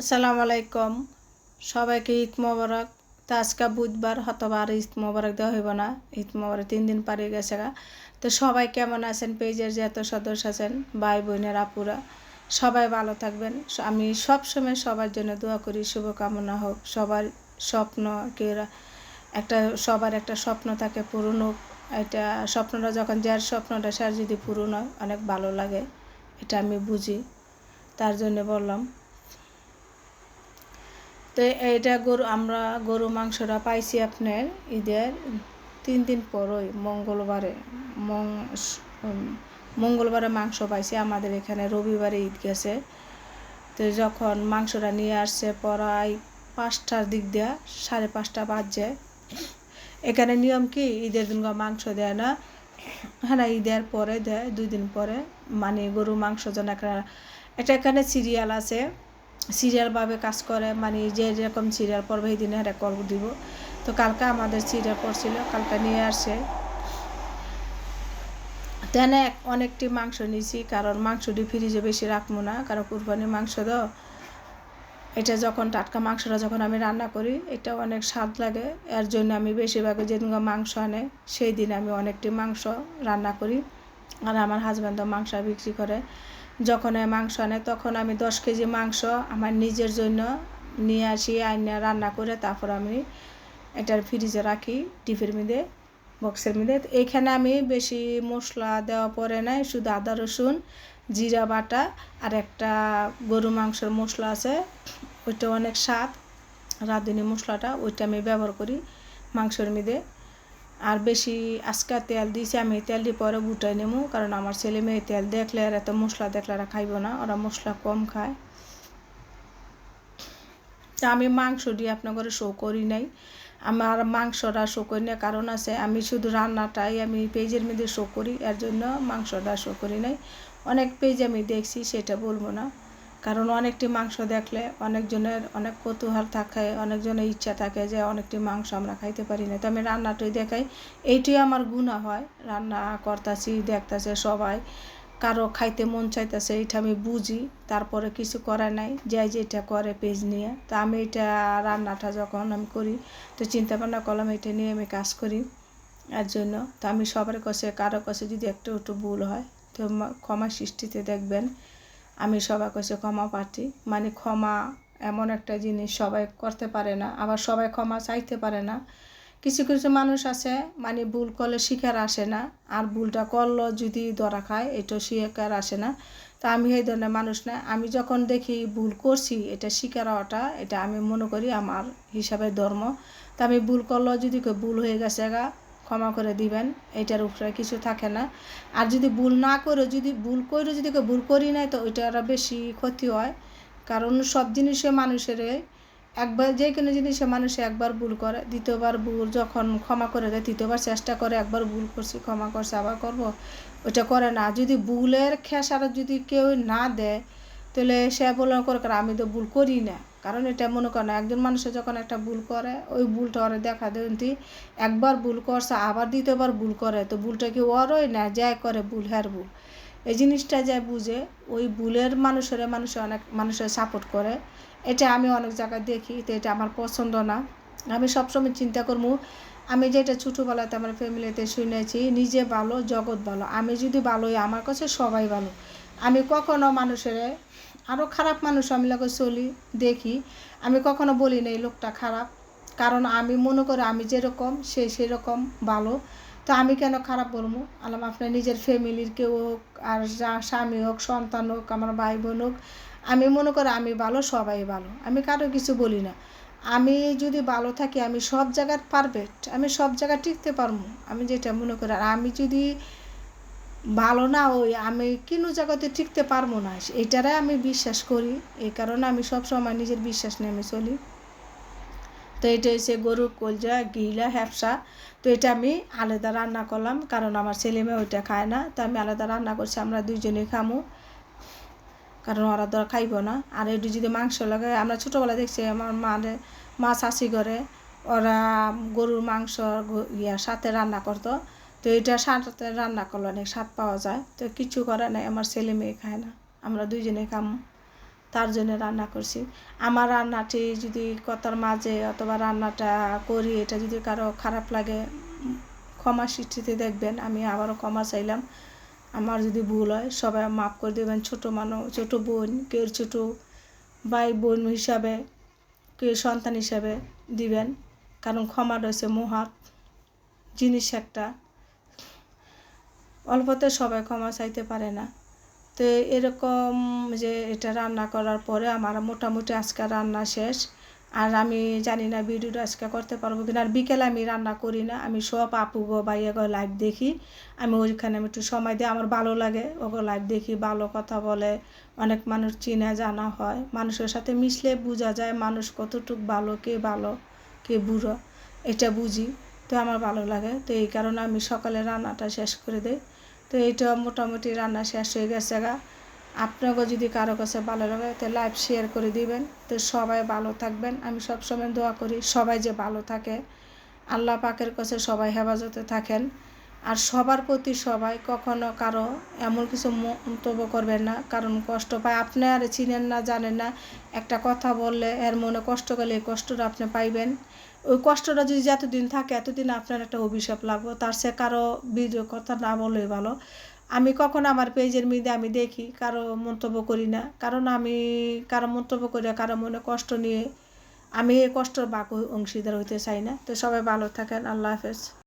আসসালামু আলাইকুম। সবাইকে ঈদ মোবারক। তো আজকে বুধবার হতবা আর ঈদ মোবারক দেওয়া হইব না। ঈদ মোবারক তিন দিন পারে গেছে গা। তো সবাই কেমন আছেন? পেজের যে এত সদস্য আছেন, ভাই বোনের আপুরা, সবাই ভালো থাকবেন। আমি সব সময় সবার জন্য দোয়া করি, শুভকামনা হোক। সবার স্বপ্ন কি একটা সবার একটা স্বপ্ন থাকে পূরণ হোক। এটা স্বপ্নটা যখন যার স্বপ্নটা সার যদি পূরণ হয়, অনেক ভালো লাগে। এটা আমি বুঝি। তার জন্য বললাম। তো এটা গরু, আমরা গরু মাংসটা পাইছি আপনার ঈদের তিন দিন পরই, মঙ্গলবারে। মং মঙ্গলবারে মাংস পাইছি, আমাদের এখানে রবিবারে ঈদ গেছে। তো যখন মাংসটা নিয়ে আসছে প্রায় পাঁচটার দিক দেয়া, সাড়ে পাঁচটা বাজছে। এখানে নিয়ম কি? ঈদের দিন মাংস দেয় না। হ্যাঁ ঈদের পরে দেয়, দুই দিন পরে। মানে গরু মাংস যেন একটা একটা এখানে সিরিয়াল আছে। সিরিয়ালভাবে কাজ করে মানে যে যেরকম সিরিয়াল পড়বে এই দিনে একটা কল দিব। তো কালকে আমাদের সিরিয়াল পড়ছিল, কালকে নিয়ে আসে তেনে অনেকটি মাংস নিয়েছি কারণ মাংসটি ফ্রিজে বেশি রাখব না, কারণ কুরবানির মাংস তো এটা যখন টাটকা মাংসটা যখন আমি রান্না করি, এটা অনেক স্বাদ লাগে। এর জন্য আমি বেশিরভাগ যেদিন মাংস আনে, সেই দিন আমি অনেকটি মাংস রান্না করি। আর আমার হাজব্যান্ডও মাংস বিক্রি করে। যখন এই মাংস আনে, তখন আমি দশ কেজি মাংস আমার নিজের জন্য নিয়ে আসি, আইনে রান্না করে তারপর আমি এটার ফ্রিজে রাখি ডিপের মধ্যে বক্সের মধ্যে। এইখানে আমি বেশি মশলা দেওয়া পরে নাই, শুধু আদা, রসুন, জিরা, বাটা আর একটা গরু মাংসের মশলা আছে, ওইটা অনেক স্বাদ, রাঁধুনি মশলাটা, ওইটা আমি ব্যবহার করি মাংসের মধ্যে। আর বেশি আজকে তেল দিয়েছি, আমি তেল দিয়ে পরে গুটাই নেব, কারণ আমার ছেলে মেয়ে তেল দেখলে আর এত মশলা দেখলে আর খাইব না, ওরা মশলা কম খায়। তা আমি মাংস দিয়ে আপনার ঘরে শো করি নাই। আমার মাংসটা শো করি না কারণ আছে আমি শুধু রান্নাটাই আমি পেজের মধ্যে শো করি, এর জন্য মাংসটা শো করি নাই। অনেক পেজ আমি দেখছি, সেটা বলব না। কারণ অনেকটি মাংস দেখলে অনেকজনের অনেক কৌতূহল থাকে, অনেকজনের ইচ্ছা থাকে যে অনেকটি মাংস আমরা খাইতে পারি না। তো আমি রান্নাটাই দেখাই। এইটাই আমার গুণা হয়। রান্না করতেছি, দেখতেছে সবাই। কারও খাইতে মন চাইতেছে এটা আমি বুঝি। তারপরে কিছু করার নাই। যাই যেটা করে পেজ নিয়ে। তো আমি এটা রান্নাটা যখন আমি করি, তো চিন্তা ভাবনা করলাম এটা নিয়ে আমি কাজ করি। এর জন্য তো আমি সবার কাছে, কারও কাছে যদি একটু একটু ভুল হয়, তো ক্ষমা সৃষ্টিতে দেখবেন। আমি সবার কাছে ক্ষমা প্রার্থী। মানে ক্ষমা এমন একটা জিনিস সবাই করতে পারে না, আবার সবাই ক্ষমা চাইতে পারে না। কিছু কিছু মানুষ আছে মানে ভুল করলে শিকার আসে না, আর ভুলটা করল যদি ধরা খায়, এটা শিকার আসে না। তা আমি এই ধরনের মানুষ না। আমি যখন দেখি ভুল করছি, এটা শিকার হওয়াটা, এটা আমি মনে করি আমার হিসাবে ধর্ম। তা আমি ভুল করল যদি ভুল হয়ে গেছে গা ক্ষমা করে দিবেন, এটার উপরে কিছু থাকে না। আর যদি ভুল না করে যদি ভুল করে যদি কেউ ভুল করি নাই, তো ওইটা আরও বেশি ক্ষতি হয়। কারণ সব জিনিসে মানুষের একবার, যে কোনো জিনিসে মানুষ একবার ভুল করে, দ্বিতীয়বার ভুল যখন ক্ষমা করে দেয়, তৃতীয়বার চেষ্টা করে, একবার ভুল করছি, ক্ষমা করছে, আবার করব ওটা করে না। যদি ভুলের খেসার যদি কেউ না দেয় তাহলে সে বলে, করে "কারণ আমি তো ভুল করি না। কারণ এটা মনে করে না, একজন মানুষে যখন একটা ভুল করে, ওই ভুলটা ওরে দেখা দেন্তি একবার ভুল করছে, আবার দ্বিতীয়বার ভুল করে। তো ভুলটা কি ওরই না যাই করে ভুল হ্যার ভুল? এই জিনিসটা যা বুঝে, ওই ভুলের মানুষের মানুষে অনেক মানুষের সাপোর্ট করে। এটা আমি অনেক জায়গায় দেখি, তো এটা আমার পছন্দ না। আমি সবসময় চিন্তা করব আমি যেটা ছোটোবেলাতে আমার ফ্যামিলিতে শুনেছি, নিজে ভালো, জগৎ ভালো। আমি যদি ভালো হই আমার কাছে সবাই ভালো। আমি কখনো মানুষের আরও খারাপ মানুষ আমি লাগে চলি, দেখি। আমি কখনো বলি না এই লোকটা খারাপ। কারণ আমি মনে করি আমি যেরকম, সে সেরকম, ভালো। তো আমি কেন খারাপ বলব? আলাম আপনার নিজের ফ্যামিলির কেউ হোক, আর যা স্বামী হোক, সন্তান হোক, আমার ভাই বোন হোক, আমি মনে করি আমি ভালো, সবাই ভালো। আমি কারও কিছু বলি না। আমি যদি ভালো থাকি, আমি সব জায়গার পারফেক্ট আমি সব জায়গায় টিকতে পারব। আমি যেটা মনে করি, আর আমি যদি ভালো না, ওই আমি কিনু জায়গাতে টিকতে পারব না। এটারে আমি বিশ্বাস করি। এই কারণে আমি সব সময় নিজের বিশ্বাস নিয়ে আমি চলি। তো এটা হচ্ছে গরুর কলজা, গিলা হ্যাপসা তো এটা আমি আলাদা রান্না করলাম, কারণ আমার ছেলে মেয়ে ওইটা খায় না। তো আমি আলাদা রান্না করছি, আমরা দুইজনেই খামু। কারণ ওরা তো খাইব না। আর একটু যদি মাংস লাগে আমরা ছোটোবেলা দেখছি আমার মারে, মা শাশি করে ওরা গরুর মাংস ইয়ার সাথে রান্না করতো। তো এটা সাথে রান্না করলে অনেক স্বাদ পাওয়া যায়। তো কিছু করার নাই, আমার ছেলে মেয়ে খায় না। আমরা দুইজনে খাম, তার জন্য রান্না করছি। আমার রান্নাটি যদি কথার মাঝে অথবা রান্নাটা করি, এটা যদি কারও খারাপ লাগে, ক্ষমা সৃষ্টিতে দেখবেন, আমি আবারও ক্ষমা চাইলাম। আমার যদি ভুল হয়, সবাই মাফ করে দেবেন। ছোটো মানুষ ছোটো বোন, কেউ ছোটো ভাই বোন হিসাবে, কেউ সন্তান হিসাবে দিবেন। কারণ ক্ষমা রয়েছে মহাত জিনিস একটা। অল্পতে সবাই ক্ষমা চাইতে পারে না। তো এরকম যে এটা রান্না করার পরে আমার মোটামুটি আজকে রান্না শেষ। আর আমি জানি না ভিডিওটা আজকে করতে পারব কিনা। আর বিকেলে আমি রান্না করি না। আমি সব আপু বাইয়া গো লাইভ দেখি। আমি ওইখানে আমি একটু সময় দিই। আমার ভালো লাগে ওগো লাইভ দেখি, ভালো কথা বলে। অনেক মানুষ চিনে, জানা হয়। মানুষের সাথে মিশলে বোঝা যায় মানুষ কতটুকু ভালো, কে ভালো, কে বুড়ো। এটা বুঝি। তো আমার ভালো লাগে। তো এই কারণে আমি সকালে রান্নাটা শেষ করে দিই। তো এইটা মোটামুটি রান্না শেষ হয়ে গেছে গা। আপনাকেও যদি কারও কাছে ভালো লাগে, তো লাইভ শেয়ার করে দিবেন। তো সবাই ভালো থাকবেন। আমি সবসময় দোয়া করি, সবাই যে ভালো থাকে। আল্লাহ পাকের কাছে সবাই হেফাজতে থাকেন। আর সবার প্রতি সবাই কখনো কারও এমন কিছু মন্তব্য করবেন না। কারণ কষ্ট পায়। আপনি আর চিনেন না, জানেন না। একটা কথা বললে এর মনে কষ্ট করলে এই কষ্টটা আপনি পাইবেন। ওই কষ্টটা যদি যতদিন থাকে, এতদিন আপনার একটা অভিশাপ লাগবে তার সে কারও ভিডিও কথা না বলেই ভালো। আমি কখন আমার পেজের মধ্যে আমি দেখি, কারও মন্তব্য করি না। কারণ আমি কারও মন্তব্য করে কারও মনে কষ্ট নিয়ে, আমি এই কষ্টর বাকু অংশীদার হইতে চাই না। তো সবাই ভালো থাকেন, আল্লাহ হাফেজ।